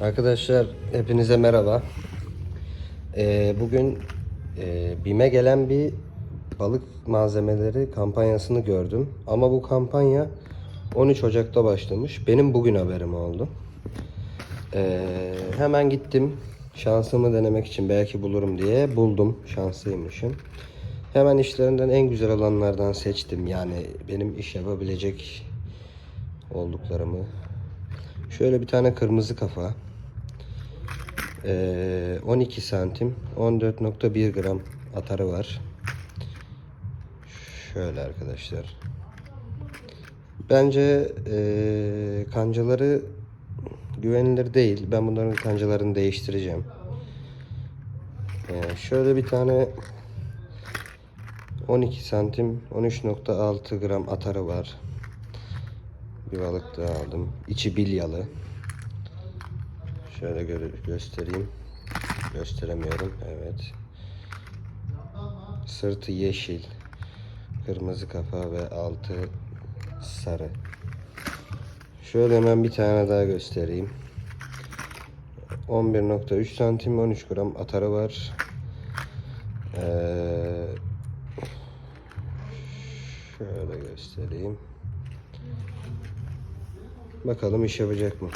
Arkadaşlar hepinize merhaba. Ee, bugün e, BİM'e gelen bir balık malzemeleri kampanyasını gördüm. Ama bu kampanya 13 Ocak'ta başlamış. Benim bugün haberim oldu. Ee, hemen gittim. Şansımı denemek için belki bulurum diye buldum. Şanslıymışım. Hemen işlerinden en güzel olanlardan seçtim. Yani benim iş yapabilecek olduklarımı. Şöyle bir tane kırmızı kafa. Ee, 12 santim 14.1 gram atarı var. Şöyle arkadaşlar. Bence ee, kancaları güvenilir değil. Ben bunların kancalarını değiştireceğim. Ee, şöyle bir tane 12 santim 13.6 gram atarı var. Bir balık daha aldım. İçi bilyalı. Şöyle gö- göstereyim. Gösteremiyorum. Evet. Sırtı yeşil. Kırmızı kafa ve altı sarı. Şöyle hemen bir tane daha göstereyim. 11.3 santim 13 gram atarı var. Ee, şöyle göstereyim. Bakalım iş yapacak mı?